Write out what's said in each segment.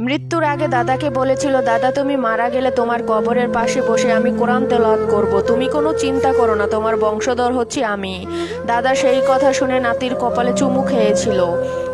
মৃত্যুর আগে দাদাকে বলেছিল, দাদা, তুমি মারা গেলে তোমার কবরের পাশে বসে আমি কোরআন তেলাওয়াত করব। তুমি কোনো চিন্তা করো না, তোমার বংশধর হচ্ছি আমি। দাদা সেই কথা শুনে নাতির কপালে চুমু খেয়েছিল।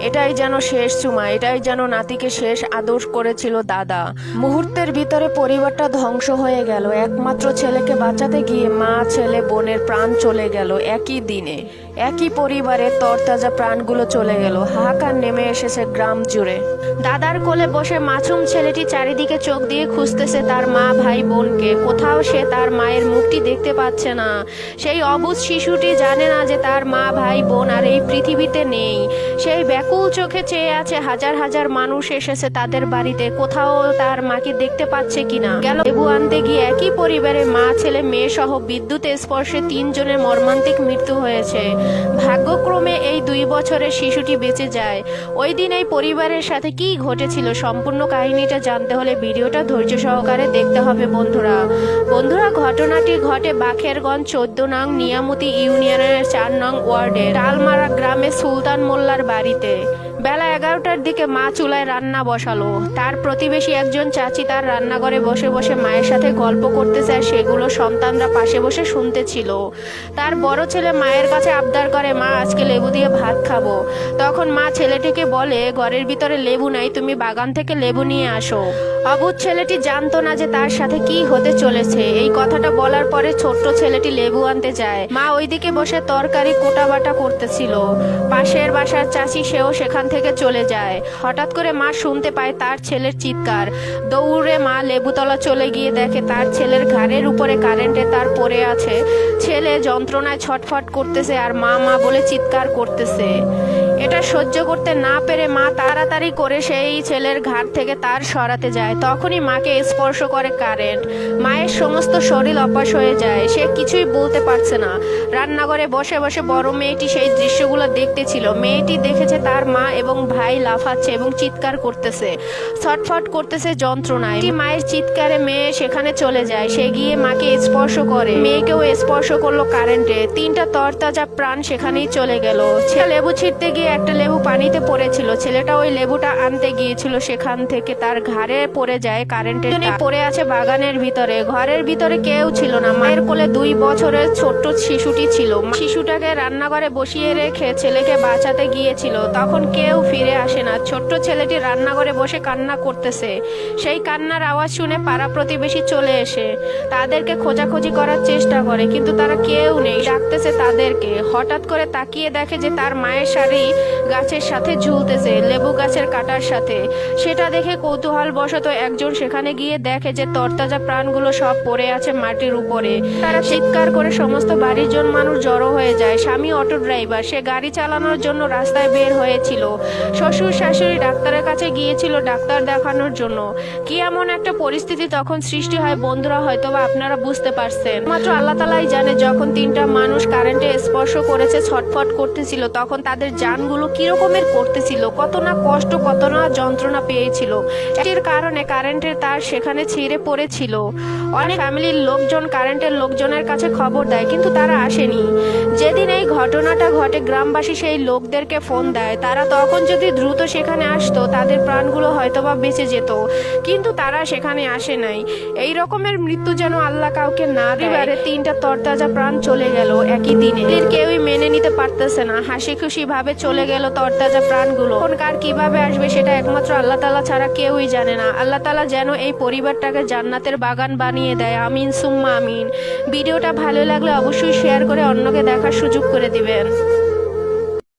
এটাই যেন শেষ চুমা এটাই যেন নাতিকে শেষ আদর করেছিল দাদা। মুহূর্তের ভিতরে পরিবারটা ধ্বংস হয়ে গেল। একমাত্র ছেলেকে বাঁচাতে গিয়ে মা, ছেলে, বোনের প্রাণ চলে গেল একই দিনে। একই পরিবারে তরতাজা প্রাণগুলো চলে গেল। হাহাকার নেমে এসেছে গ্রাম জুড়ে। দাদার কোলে বসে মাছুম ছেলেটি চারিদিকে চোখ দিয়ে খুঁজতেছে তার মা ভাই বোনকে। কোথাও সে তার মায়ের মুখটি দেখতে পাচ্ছে না। সেই অবুজ শিশুটি জানে না যে তার মা, ভাই, বোন আর এই পৃথিবীতে নেই। সেই ব্যাকুল চোখে চেয়ে আছে, হাজার হাজার মানুষ এসেছে তাদের বাড়িতে। কোথাও তার মাকে দেখতে পাচ্ছে কিনা? গেল লেবু আনতে গিয়ে একই পরিবারে মা, ছেলে, মেয়ে সহ বিদ্যুৎ স্পর্শে তিনজনের মর্মান্তিক মৃত্যু হয়েছে। ভাগ্যক্রমে দুই বছরের শিশুটি বেঁচে যায়। ওই দিন এই পরিবারের সাথে কি ঘটেছিল সম্পূর্ণ কাহিনীটা জানতে হলে ভিডিওটা ধৈর্য সহকারে দেখতে হবে বন্ধুরা। বন্ধুরা, ঘটনাটি ঘটে বাখেরগঞ্জ চোদ্দ নং নিয়ামতি ইউনিয়নের চার নং ওয়ার্ডে টালমারা গ্রামে সুলতান মোল্লার বাড়িতে। বেলা এগারোটার দিকে মা চুলায় রান্না বসালো। তার প্রতিবেশী একজন চাচি তার রান্নাঘরে বসে বসে মায়ের সাথে গল্প করতেছে আর সেগুলো সন্তানরা পাশে বসে শুনতেছিল তার বড় ছেলে মায়ের কাছে আবদার করে, মা, আজকে লেবু দিয়ে ভাত খাব। তখন মা ছেলেটিকে বলে, ঘরের ভিতরে লেবু নাই, তুমি বাগান থেকে লেবু নিয়ে আসো। অবুধ ছেলেটি জানতো না যে তার সাথে কি হতে চলেছে। এই কথাটা বলার পরে ছোট্ট ছেলেটি লেবু আনতে যায়। মা ওইদিকে বসে তরকারি কোটা বাটা করতেছিল। পাশের বাসার চাচি সেও সেখান থেকে চলে যায়। হঠাৎ করে মা শুনতে পায় তার ছেলের চিৎকার। দৌড়ে মা লেবুতলা চলে গিয়ে দেখে তার ছেলের ঘাড়ের উপরে কারেন্টে তার পড়ে আছে। ছেলে যন্ত্রণায় ছটফট করতেছে আর মা মা বলে চিৎকার করতেছে। say এটা সহ্য করতে না পেরে মা তাড়াতাড়ি করে সেই ছেলের ঘাট থেকে তার সরাতে যায়। তখনই মাকে স্পর্শ করে কারেন্ট। মায়ের সমস্ত শরীর অপাস হয়ে যায়। সে কিছুই বলতে পারছে না। রান্নাঘরে বসে বসে বড় মেয়েটি সেই দৃশ্যগুলো দেখতেছিল। মেয়েটি দেখেছে তার মা এবং ভাই লাফাচ্ছে এবং চিৎকার করতেছে। ছটফট করতেছে যন্ত্রণায়। মায়ের চিৎকারে মেয়ে সেখানে চলে যায়। সে গিয়ে মাকে স্পর্শ করে। মেয়েকেও স্পর্শ করল কারেন্টে। তিনটা তরতাজা প্রাণ সেখানেই চলে গেল। ছেলে লেবু ছিঁড়তে গিয়ে একটা লেবু পানিতে পড়েছিল। ছেলেটা ওই লেবুটা আনতে গিয়েছিল। সেখান থেকে তার ঘাড়ে পড়ে যায় কারেন্টের। পড়ে আছে বাগানের ভিতরে। ঘরের ভিতরে কেউ ছিল না। মায়ের কোলে দুই বছরের ছোট্ট শিশুটি ছিল। শিশুটাকে রান্নাঘরে বসিয়ে রেখে ছেলেকে বাঁচাতে গিয়েছিল। তখন কেউ ফিরে আসে না। ছোট্ট ছেলেটি রান্নাঘরে বসে কান্না করতেছে। সেই কান্নার আওয়াজ শুনে পাড়া প্রতিবেশী চলে এসে তাদেরকে খোঁজাখুঁজি করার চেষ্টা করে। কিন্তু তারা কেউ নেই। ডাকতেছে তাদেরকে। হঠাৎ করে তাকিয়ে দেখে যে তার মায়ের শাড়ি গাছের সাথে ঝুলতেছে, লেবু গাছের কাটার সাথে। সেটা দেখে কৌতূহল বশত একজন সেখানে গিয়ে দেখে যে তরতাজা প্রাণগুলো সব পড়ে আছে মাটির উপরে। তারা চিৎকার করে সমস্ত বাড়ির জন মানুষ জড়ো হয়ে যায়। স্বামী অটো ড্রাইভার, সে গাড়ি চালানোর জন্য রাস্তায় বের হয়েছিল। শ্বশুর শাশুড়ি ডাক্তারের কাছে গিয়েছিল ডাক্তার দেখানোর জন্য। কি এমন একটা পরিস্থিতি তখন সৃষ্টি হয় বন্ধুরা হয়তো বা আপনারা বুঝতে পারছেন। মাত্র আল্লাহ তালাই জানে, যখন তিনটা মানুষ কারেন্টে স্পর্শ করেছে, ছটফট করতেছিল, তখন তাদের জানগুলো কিরকমের করতেছিল? কত না কষ্ট, কত না যন্ত্রণা পেয়েছিল। এটির কারণে কারেন্টের তার সেখানে ছিঁড়ে পড়েছিল। অনেক ফ্যামিলির লোকজন কারেন্টের লোকজনের কাছে খবর দেয়, কিন্তু তারা আসেনি। যেদিন এই ঘটনাটা ঘটে, গ্রামবাসী সেই লোকদেরকে ফোন দেয়। তারা তখন যদি দ্রুত সেখানে আসতো, তাদের প্রাণগুলো হয়তোবা বেঁচে যেত। কিন্তু তারা সেখানে আসে নাই। এই রকমের মৃত্যু যেন আল্লাহ কাউকে না দিবারে তিনটা তরতাজা প্রাণ চলে গেল একই দিনে। কেউই মেনে নিতে পারতেছে না। হাসি খুশি ভাবে চলে গেল তরতাজা প্রাণগুলো। কোন কার কীভাবে আসবে সেটা একমাত্র আল্লাহ তালা ছাড়া কেউই জানে না। আল্লাহ তালা যেন এই পরিবারটাকে জান্নাতের বাগান বানিয়ে দেয়। আমিন, সুম্মা আমিন। ভিডিওটা ভালো লাগলে অবশ্যই শেয়ার করে অন্যকে দেখার সুযোগ করে দিবেন।